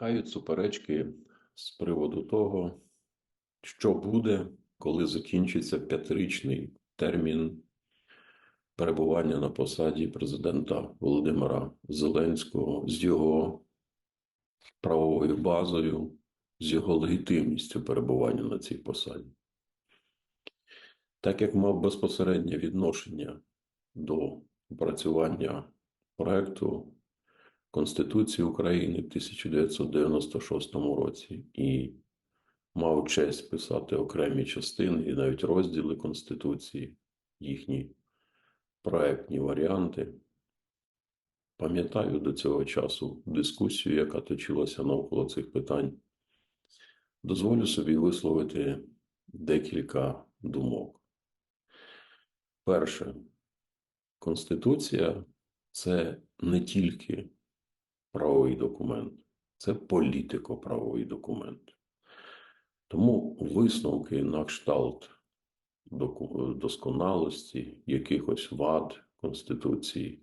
Виникають суперечки з приводу того, що буде, коли закінчиться п'ятирічний термін перебування на посаді президента Володимира Зеленського з його правовою базою, з його легітимністю перебування на цій посаді. Так як мав безпосереднє відношення до опрацювання проекту Конституції України в 1996 році і мав честь писати окремі частини і навіть розділи Конституції, їхні проектні варіанти. Пам'ятаю до цього часу дискусію, яка точилася навколо цих питань. Дозволю собі висловити декілька думок. Перше, Конституція це не тільки правовий документ, це політико-правовий документ. Тому висновки на кшталт досконалості, якихось вад Конституції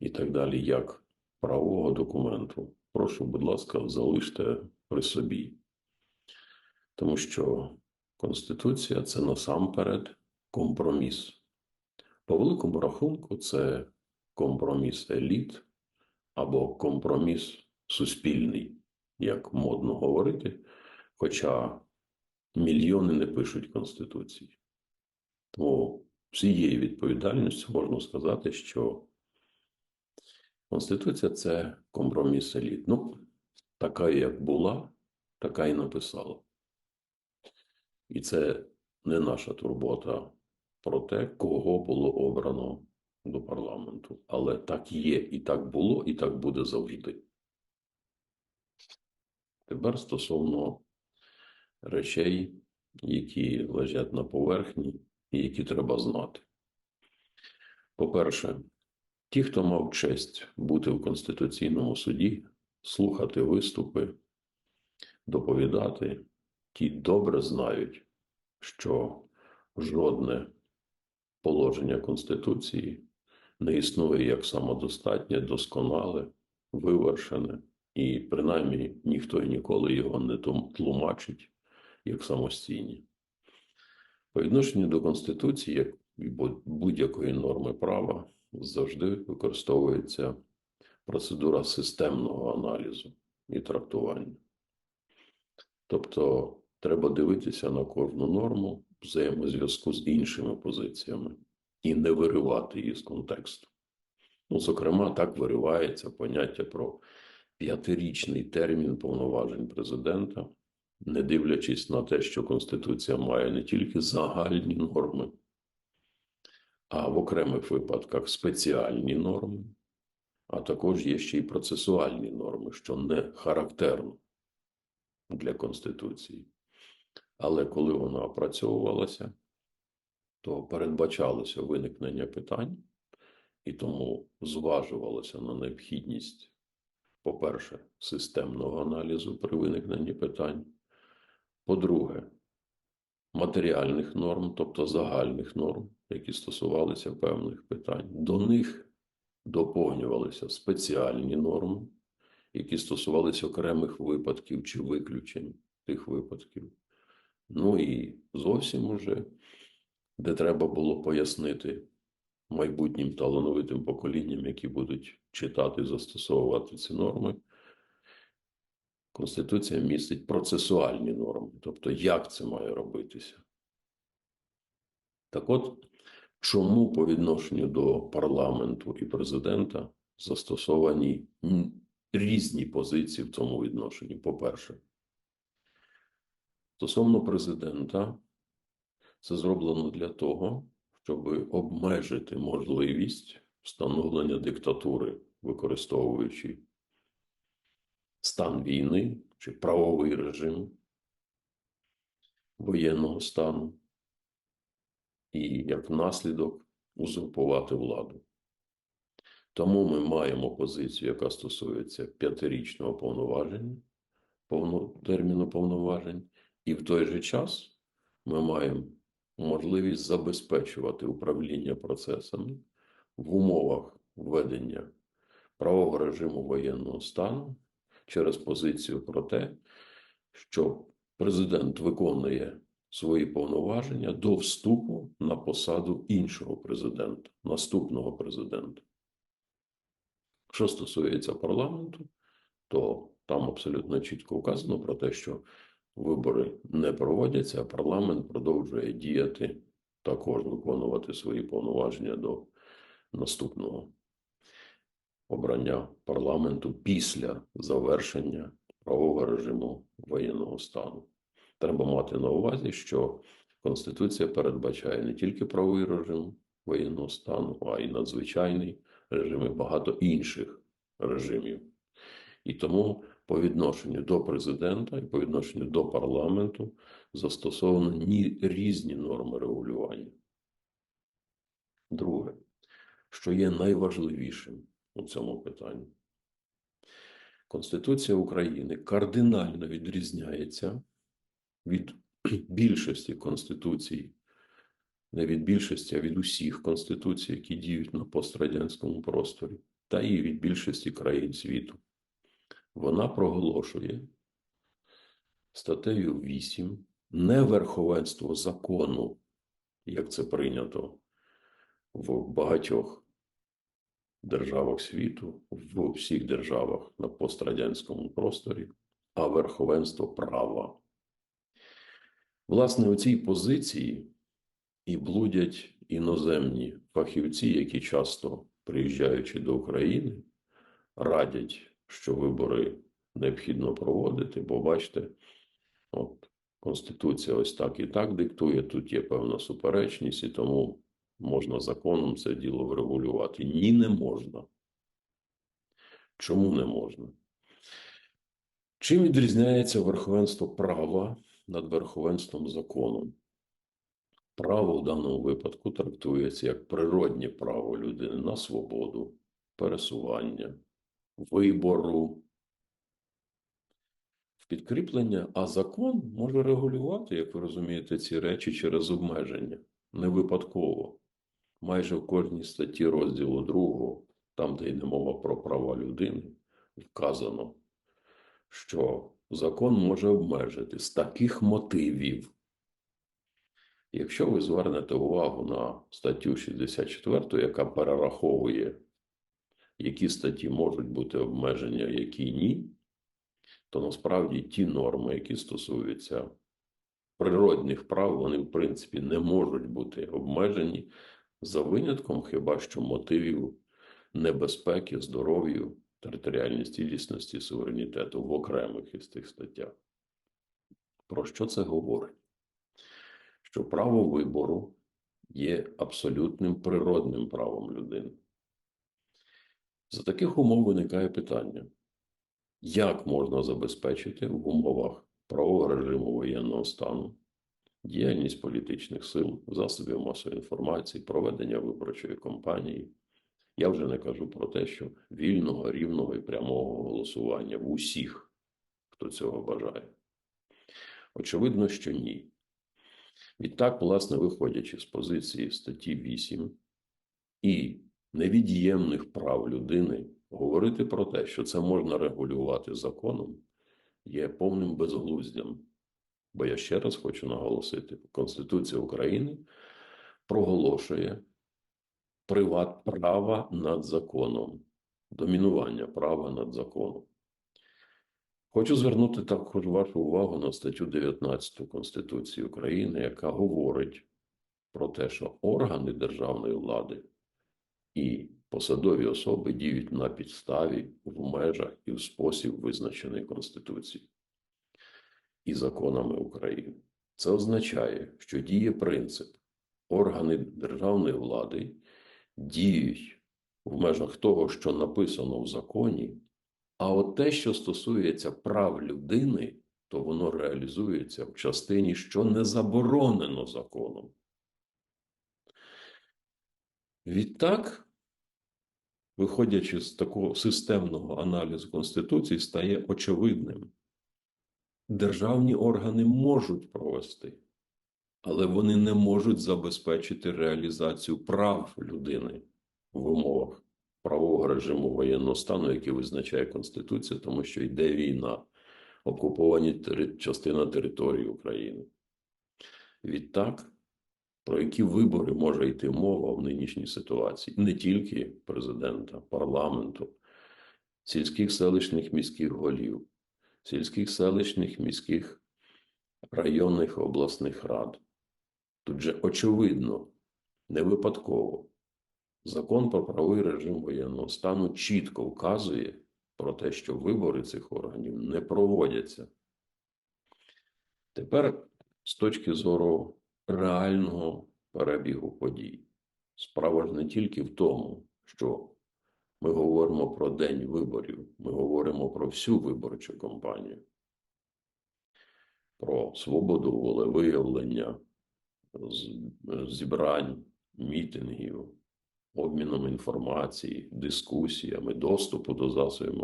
і так далі, як правового документу, прошу, будь ласка, залиште при собі. Тому що Конституція це насамперед компроміс. По великому рахунку, це компроміс еліт або компроміс суспільний, як модно говорити, хоча мільйони не пишуть Конституції. Тому всією відповідальністю можна сказати, що Конституція це компроміс еліт. Ну, така, як була, така і написала. І це не наша турбота про те, кого було обрано до парламенту. Але так є, і так було, і так буде завжди. Тепер стосовно речей, які лежать на поверхні і які треба знати. По-перше, ті, хто мав честь бути в Конституційному суді, слухати виступи, доповідати, ті добре знають, що жодне положення Конституції не існує як самодостатнє, досконале, вивершене, і принаймні ніхто і ніколи його не тлумачить як самостійні. По відношенню до Конституції, як будь-якої норми права, завжди використовується процедура системного аналізу і трактування. Тобто треба дивитися на кожну норму взаємозв'язку з іншими позиціями і не виривати її з контексту. Ну, зокрема, так виривається поняття про п'ятирічний термін повноважень президента, не дивлячись на те, що Конституція має не тільки загальні норми, а в окремих випадках спеціальні норми, а також є ще й процесуальні норми, що не характерно для Конституції. Але коли вона опрацьовувалася, то передбачалося виникнення питань, і тому зважувалося на необхідність, по-перше, системного аналізу при виникненні питань, по-друге, матеріальних норм, тобто загальних норм, які стосувалися певних питань. До них доповнювалися спеціальні норми, які стосувалися окремих випадків чи виключень тих випадків. Ну і зовсім уже, де треба було пояснити майбутнім талановитим поколінням, які будуть читати і застосовувати ці норми. Конституція містить процесуальні норми, тобто як це має робитися. Так от, чому по відношенню до парламенту і президента застосовані різні позиції в цьому відношенні? По-перше, стосовно президента, це зроблено для того, щоб обмежити можливість встановлення диктатури, використовуючи стан війни чи правовий режим воєнного стану, і як наслідок узурпувати владу. Тому ми маємо позицію, яка стосується п'ятирічного повноваження, повно, терміну повноважень, і в той же час ми маємо можливість забезпечувати управління процесами в умовах введення правового режиму воєнного стану через позицію про те, що президент виконує свої повноваження до вступу на посаду іншого президента, наступного президента. Що стосується парламенту, то там абсолютно чітко вказано про те, що вибори не проводяться, а парламент продовжує діяти, також виконувати свої повноваження до наступного обрання парламенту після завершення правового режиму воєнного стану. Треба мати на увазі, що Конституція передбачає не тільки правовий режим воєнного стану, а й надзвичайний режим і багато інших режимів. І тому по відношенню до президента і по відношенню до парламенту застосовані різні норми регулювання. Друге, що є найважливішим у цьому питанні. Конституція України кардинально відрізняється від більшості конституцій, не від більшості, а від усіх конституцій, які діють на пострадянському просторі, та і від більшості країн світу. Вона проголошує статтею 8 не верховенство закону, як це прийнято в багатьох державах світу, в всіх державах на пострадянському просторі, а верховенство права. Власне, у цій позиції і блудять іноземні фахівці, які часто, приїжджаючи до України, радять, що вибори необхідно проводити, бо бачите, от Конституція ось так і так диктує, тут є певна суперечність, і тому можна законом це діло врегулювати. Ні, не можна. Чому не можна? Чим відрізняється верховенство права над верховенством закону? Право в даному випадку трактується як природнє право людини на свободу, пересування, вибору, підкріплення, а закон може регулювати, як ви розумієте, ці речі через обмеження. Не випадково. Майже в кожній статті розділу 2, там, де йде мова про права людини, вказано, що закон може обмежити з таких мотивів. Якщо ви звернете увагу на статтю 64, яка перераховує, які статті можуть бути обмеження, які ні, то насправді ті норми, які стосуються природних прав, вони, в принципі, не можуть бути обмежені за винятком хіба що мотивів небезпеки, здоров'ю, територіальній цілісності, суверенітету в окремих із тих статтях. Про що це говорить? Що право вибору є абсолютним природним правом людини. За таких умов виникає питання, як можна забезпечити в умовах правового режиму воєнного стану діяльність політичних сил, засобів масової інформації, проведення виборчої кампанії. Я вже не кажу про те, що вільного, рівного і прямого голосування в усіх, хто цього бажає. Очевидно, що ні. Відтак, власне, виходячи з позиції статті 8 і невід'ємних прав людини, говорити про те, що це можна регулювати законом, є повним безглуздям. Бо я ще раз хочу наголосити: Конституція України проголошує приват права над законом, домінування права над законом. Хочу звернути також вашу увагу на статтю 19 Конституції України, яка говорить про те, що органи державної влади і посадові особи діють на підставі в межах і в спосіб, визначений Конституцією і законами України. Це означає, що діє принцип органи державної влади діють в межах того, що написано в законі, а от те, що стосується прав людини, то воно реалізується в частині, що не заборонено законом. Відтак, виходячи з такого системного аналізу Конституції, стає очевидним. Державні органи можуть провести, але вони не можуть забезпечити реалізацію прав людини в умовах правового режиму воєнного стану, який визначає Конституція, тому що йде війна, окуповані частина території України. Відтак, про які вибори може йти мова в нинішній ситуації? Не тільки президента, парламенту, сільських селищних міських голів, сільських селищних міських районних обласних рад. Тут же очевидно, не випадково. Закон про правовий режим воєнного стану чітко вказує про те, що вибори цих органів не проводяться. Тепер з точки зору реального перебігу подій. Справа ж не тільки в тому, що ми говоримо про день виборів, ми говоримо про всю виборчу кампанію, про свободу волевиявлення, зібрань, мітингів, обміном інформації, дискусіями, доступу до засобів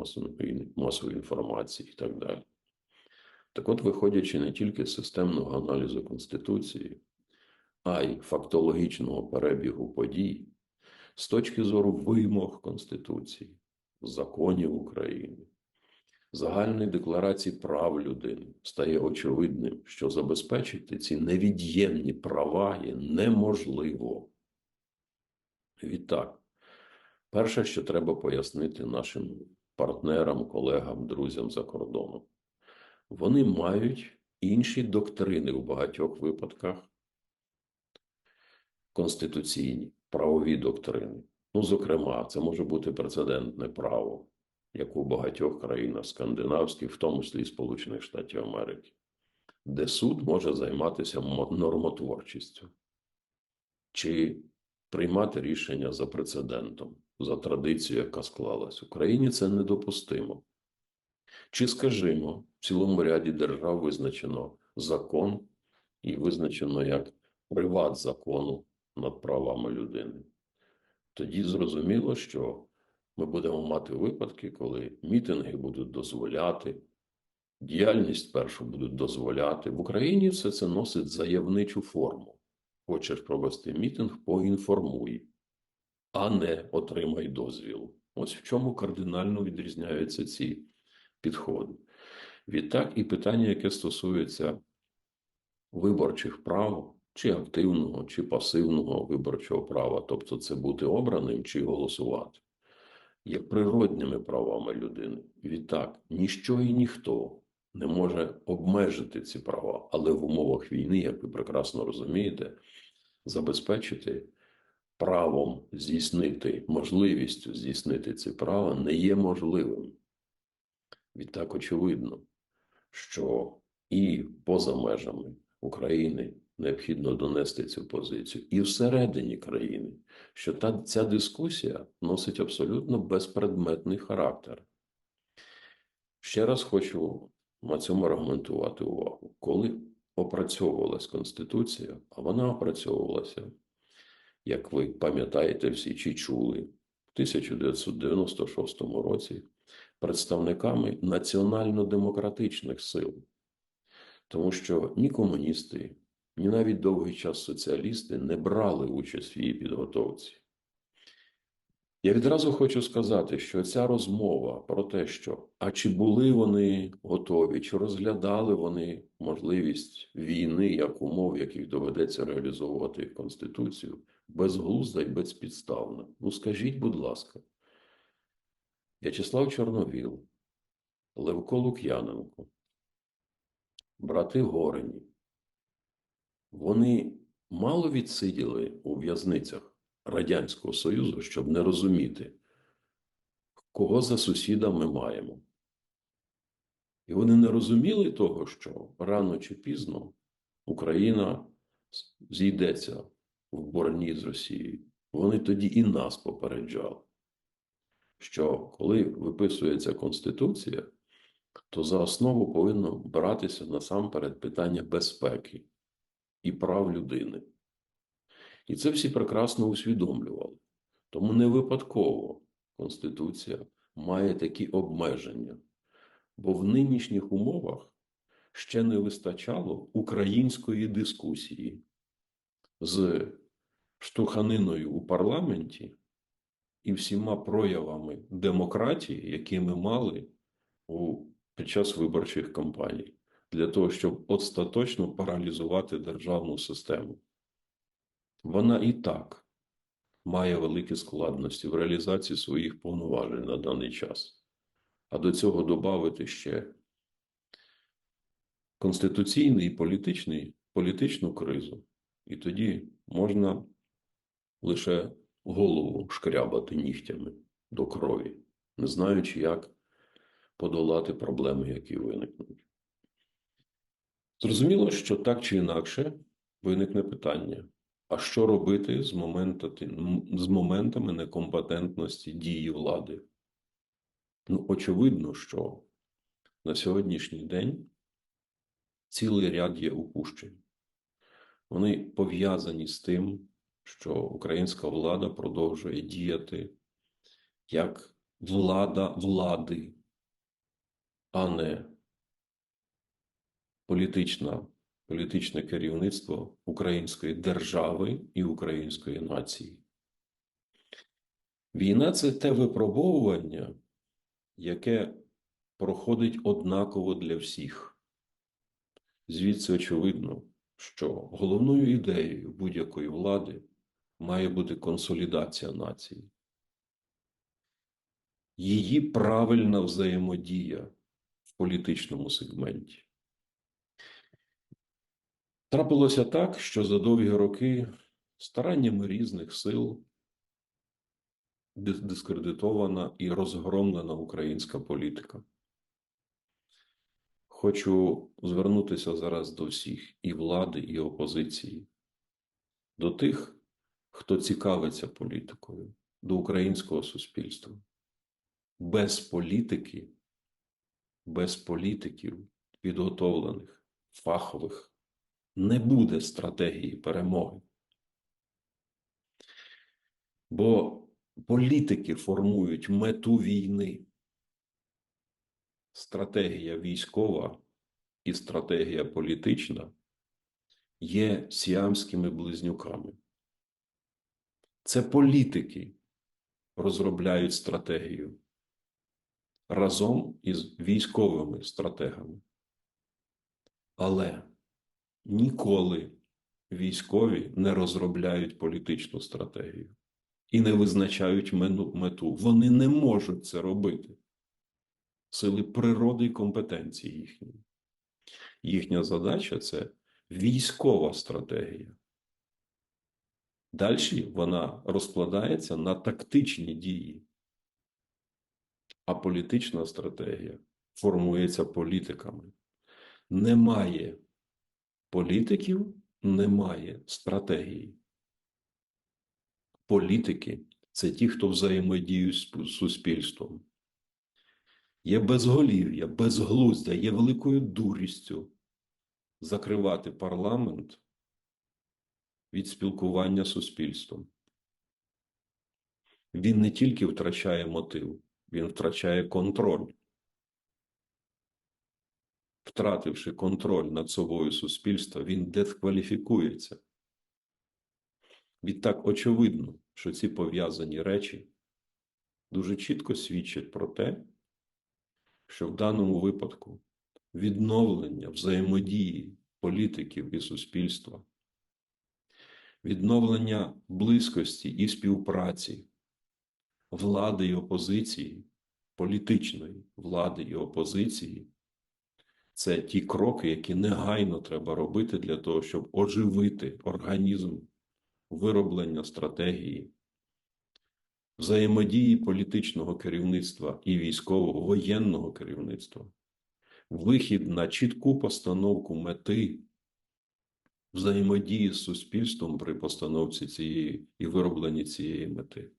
масової, інформації і так далі. Так от, виходячи не тільки з системного аналізу Конституції, а й фактологічного перебігу подій, з точки зору вимог Конституції, законів України, загальної декларації прав людини, стає очевидним, що забезпечити ці невід'ємні права є неможливо. Відтак, перше, що треба пояснити нашим партнерам, колегам, друзям за кордоном, вони мають інші доктрини в багатьох випадках конституційні, правові доктрини. Ну, зокрема, це може бути прецедентне право, як у багатьох країнах скандинавських, в тому числі Сполучених Штатів Америки, де суд може займатися мо- нормотворчістю чи приймати рішення за прецедентом, за традицією, яка склалась. В Україні це недопустимо. Чи, скажімо, в цілому ряді держав визначено закон і визначено як приват закону над правами людини. Тоді зрозуміло, що ми будемо мати випадки, коли мітинги будуть дозволяти, діяльність спершу будуть дозволяти. В Україні все це носить заявничу форму. Хочеш провести мітинг, поінформуй, а не отримай дозвіл. Ось в чому кардинально відрізняються ці підходи. Відтак, і питання, яке стосується виборчих прав, чи активного, чи пасивного виборчого права, тобто це бути обраним чи голосувати, є природніми правами людини. Відтак, ніщо і ніхто не може обмежити ці права, але в умовах війни, як ви прекрасно розумієте, забезпечити правом здійснити, можливістю здійснити ці права не є можливим. Відтак очевидно, що і поза межами України необхідно донести цю позицію, і всередині країни, що та ця дискусія носить абсолютно безпредметний характер. Ще раз хочу на цьому аргументувати увагу. Коли опрацьовувалась Конституція, а вона опрацьовувалася, як ви пам'ятаєте всі чи чули, в 1996 році представниками національно-демократичних сил. Тому що ні комуністи, ні навіть довгий час соціалісти не брали участь в її підготовці. Я відразу хочу сказати, що ця розмова про те, що а чи були вони готові, чи розглядали вони можливість війни як умов, яких доведеться реалізовувати Конституцію, безглузда і безпідставна. Ну скажіть, будь ласка, В'ячеслав Чорновіл, Левко Лук'яненко, брати Горені, вони мало відсиділи у в'язницях Радянського Союзу, щоб не розуміти, кого за сусіда ми маємо. І вони не розуміли того, що рано чи пізно Україна зійдеться в борні з Росією. Вони тоді і нас попереджали, що коли виписується Конституція, то за основу повинно братися насамперед питання безпеки і прав людини. І це всі прекрасно усвідомлювали. Тому не випадково Конституція має такі обмеження, бо в нинішніх умовах ще не вистачало української дискусії з штуханиною у парламенті і всіма проявами демократії, які ми мали у, під час виборчих кампаній, для того, щоб остаточно паралізувати державну систему. Вона і так має великі складності в реалізації своїх повноважень на даний час. А до цього додати ще конституційний і політичний, політичну кризу. І тоді можна лише голову шкрябати нігтями до крові, не знаючи, як подолати проблеми, які виникнуть. Зрозуміло, що так чи інакше виникне питання: а що робити з, моментати- з моментами некомпетентності дії влади? Ну, очевидно, що на сьогоднішній день цілий ряд є упущень. Вони пов'язані з тим, що українська влада продовжує діяти як влада влади, а не політична, політичне керівництво української держави і української нації. Війна це те випробовування, яке проходить однаково для всіх. Звідси очевидно, що головною ідеєю будь-якої влади має бути консолідація нації, її правильна взаємодія в політичному сегменті. Трапилося так, що за довгі роки стараннями різних сил дискредитована і розгромлена українська політика. Хочу звернутися зараз до всіх і влади, і опозиції, до тих, хто цікавиться політикою, до українського суспільства. Без політики, без політиків, підготовлених, фахових, не буде стратегії перемоги. Бо політики формують мету війни. Стратегія військова і стратегія політична є сіамськими близнюками. Це політики розробляють стратегію разом із військовими стратегами. Але ніколи військові не розробляють політичну стратегію і не визначають мету. Вони не можуть це робити. Сили природи і компетенції їхньої. Їхня задача це військова стратегія. Далі вона розкладається на тактичні дії. А політична стратегія формується політиками. Немає політиків, немає стратегії. Політики це ті, хто взаємодіють з суспільством. Є безголів'я, безглуздя, є великою дурістю закривати парламент від спілкування з суспільством. Він не тільки втрачає мотив, він втрачає контроль. Втративши контроль над собою суспільства, він дискваліфікується. Відтак очевидно, що ці пов'язані речі дуже чітко свідчать про те, що в даному випадку відновлення взаємодії політиків і суспільства, відновлення близькості і співпраці влади і опозиції, політичної влади і опозиції це ті кроки, які негайно треба робити для того, щоб оживити організм вироблення стратегії, взаємодії політичного керівництва і військового воєнного керівництва, вихід на чітку постановку мети взаємодії з суспільством при постановці цієї і виробленні цієї мети,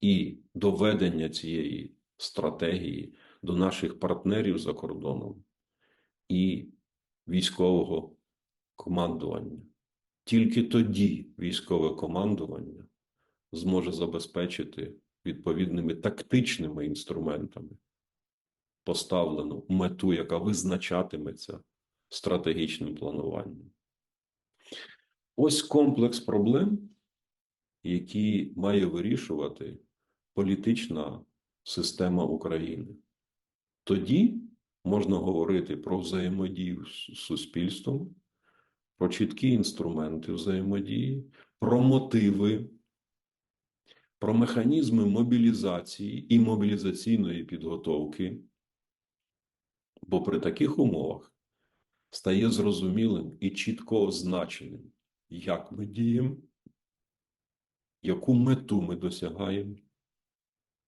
і доведення цієї стратегії до наших партнерів за кордоном і військового командування. Тільки тоді військове командування зможе забезпечити відповідними тактичними інструментами поставлену мету, яка визначатиметься стратегічним плануванням. Ось комплекс проблем, які має вирішувати політична система України. Тоді можна говорити про взаємодію з суспільством, про чіткі інструменти взаємодії, про мотиви, про механізми мобілізації і мобілізаційної підготовки. Бо при таких умовах стає зрозумілим і чітко означеним, як ми діємо, яку мету ми досягаємо,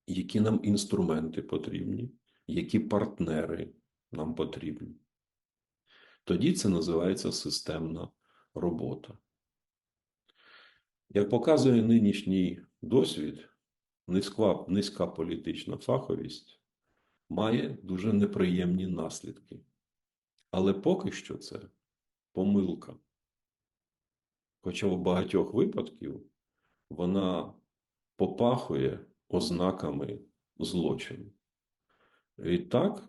які нам інструменти потрібні, які партнери нам потрібні. Тоді це називається системна робота. Як показує нинішній досвід, низька, низька політична фаховість має дуже неприємні наслідки. Але поки що це помилка. Хоча в багатьох випадків вона попахує ознаками злочину. І так,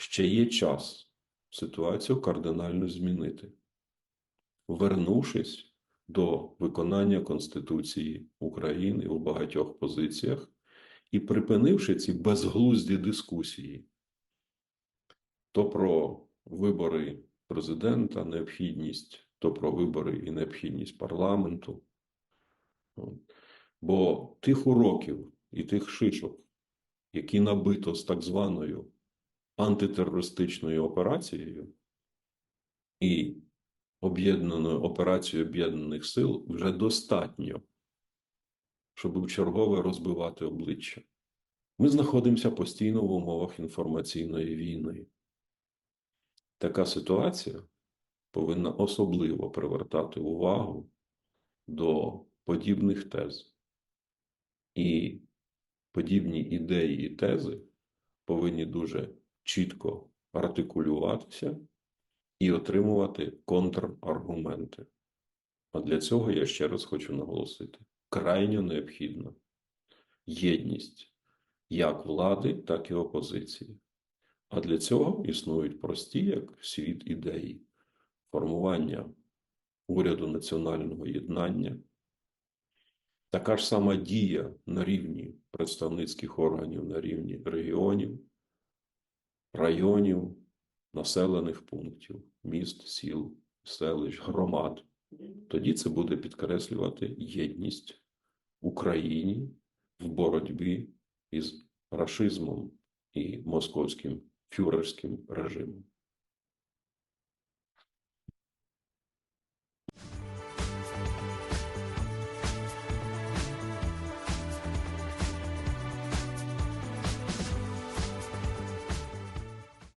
ще є час ситуацію кардинально змінити, вернувшись до виконання Конституції України у багатьох позиціях і припинивши ці безглузді дискусії то про вибори президента, необхідність, то про вибори і необхідність парламенту. Бо тих уроків і тих шишок, які набито з так званою антитерористичною операцією і об'єднаною операцією Об'єднаних Сил, вже достатньо, щоб вчергове розбивати обличчя. Ми знаходимося постійно в умовах інформаційної війни. Така ситуація повинна особливо привертати увагу до подібних тез. І подібні ідеї і тези повинні дуже чітко артикулюватися і отримувати контраргументи. А для цього я ще раз хочу наголосити: крайньо необхідна єдність як влади, так і опозиції. А для цього існують прості, як світ ідеї, формування уряду національного єднання, така ж сама дія на рівні представницьких органів, на рівні регіонів, районів, населених пунктів, міст, сіл, селищ, громад. Тоді це буде підкреслювати єдність Україні в боротьбі із рашизмом і московським фюрерським режимом.